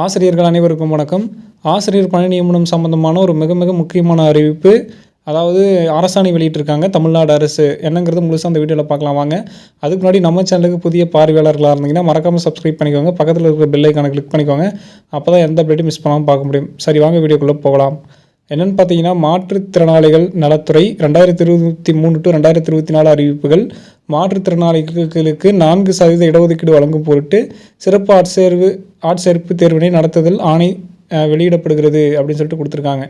ஆசிரியர்கள் அனைவருக்கும் வணக்கம். ஆசிரியர் பணி நியமனம் சம்பந்தமான ஒரு மிக மிக முக்கியமான அறிவிப்பு அதாவது அரசாணை வெளியிட்டிருக்காங்க தமிழ்நாடு அரசு. என்னங்கிறது முழுசாக அந்த வீடியோவில் பார்க்கலாம் வாங்க. அதுக்கு முன்னாடி நம்ம சேனலுக்கு புதிய பார்வையாளர்களாக இருந்தீங்கன்னா மறக்காமல் சப்ஸ்கிரைப் பண்ணிக்கோங்க. பக்கத்தில் இருக்கிற பெல் ஐக்கானை கிளிக் பண்ணிக்கோங்க. அப்போ தான் எந்த அப்டேட்டும் மிஸ் பண்ணாமல் பார்க்க முடியும். சரி வாங்க வீடியோக்குள்ளே போகலாம். என்னென்னு பார்த்தீங்கன்னா மாற்றுத்திறனாளிகள் நலத்துறை ரெண்டாயிரத்தி இருபத்தி மூணு டு ரெண்டாயிரத்தி இருபத்தி நாலு அறிவிப்புகள். மாற்றுத்திறனாளிகளுக்கு நான்கு சதவீத இடஒதுக்கீடு வழங்கும் பொருட்டு சிறப்பு ஆட்சேர்வு ஆட்சேர்ப்பு தேர்வினை நடத்துதல் ஆணை வெளியிடப்படுகிறது அப்படின்னு சொல்லிட்டு கொடுத்துருக்காங்க.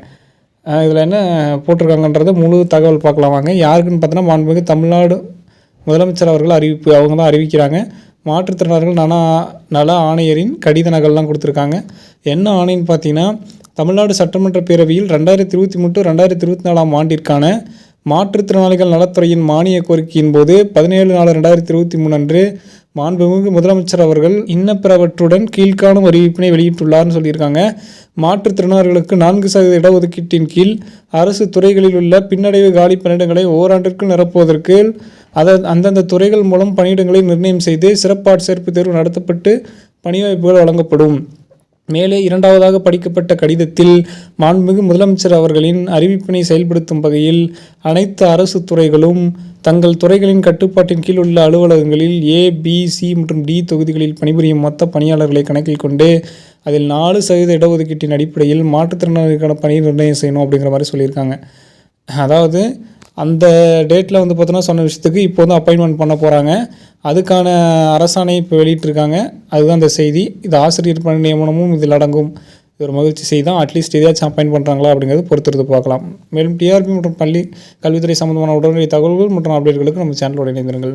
இதில் என்ன போட்டிருக்காங்கன்றத முழு தகவல் பார்க்கலாம் வாங்க. யாருக்குன்னு பார்த்தோன்னா மாண்புமிகு தமிழ்நாடு முதலமைச்சர் அவர்கள் அறிவிப்பு அவங்க தான் அறிவிக்கிறாங்க. மாற்றுத்திறனாளர்கள் நல நல ஆணையரின் கடித நகல்லாம் கொடுத்துருக்காங்க. என்ன ஆணைன்னு பார்த்தீங்கன்னா தமிழ்நாடு சட்டமன்ற பேரவையில் ரெண்டாயிரத்தி இருபத்தி மூன்று ரெண்டாயிரத்தி இருபத்தி நாலாம் ஆண்டிற்கான மாற்றுத்திறனாளிகள் நலத்துறையின் மானிய கோரிக்கையின் போது பதினேழு நாலு ரெண்டாயிரத்தி இருபத்தி மூணு அன்று மாண்புமிகு முதலமைச்சர் அவர்கள் இன்னப்பிறவற்றுடன் கீழ்காணும் அறிவிப்பினை வெளியிட்டுள்ளார்னு சொல்லியிருக்காங்க. மாற்றுத்திறனாளிகளுக்கு நான்கு சதவீத இடஒதுக்கீட்டின் கீழ் அரசு துறைகளில் உள்ள பின்னடைவு காலி பணியிடங்களை ஓராண்டிற்கு நிரப்புவதற்கு அத அந்தந்த துறைகள் மூலம் பணியிடங்களை நிர்ணயம் செய்து சிறப்பாட் சேர்ப்பு தேர்வு நடத்தப்பட்டு பணி வாய்ப்புகள் வழங்கப்படும். மேலே இரண்டாவதாக படிக்கப்பட்ட கடிதத்தில் மாண்புமிகு முதலமைச்சர் அவர்களின் அறிவிப்பினை செயல்படுத்தும் வகையில் அனைத்து அரசு துறைகளும் தங்கள் துறைகளின் கட்டுப்பாட்டின் கீழ் உள்ள அலுவலகங்களில் ஏ பி சி மற்றும் டி தொகுதிகளில் பணிபுரியும் மொத்த பணியாளர்களை கணக்கில் கொண்டு அதில் நாலு சதவீத இடஒதுக்கீட்டின் அடிப்படையில் மாற்றுத்திறனாளிகளுக்கான பணி நிர்ணயம் செய்யணும் அப்படிங்கிற மாதிரி சொல்லியிருக்காங்க. அதாவது அந்த டேட்டில் வந்து பார்த்தோன்னா சொன்ன விஷயத்துக்கு இப்போ வந்து அப்பாயின்மெண்ட் பண்ண போகிறாங்க அதுக்கான அரசாணை இப்போ வெளியிட்டிருக்காங்க. அதுதான் அந்த செய்தி. இது ஆசிரியர் பணி நியமனமும் இதில் அடங்கும். இது ஒரு மகிழ்ச்சி செய்தி தான். அட்லீஸ்ட் எதையாச்சும் அப்பாயின் பண்ணுறாங்களா அப்படிங்கிறது பொறுத்திருந்து பார்க்கலாம். மேலும் டிஆர்பி மற்றும் பள்ளி கல்வித்துறை சம்பந்தமான உடனடி தகவல்கள் மற்றும் அப்டேட்களுக்கு நம்ம சேனலோட இணைந்திருங்கள்.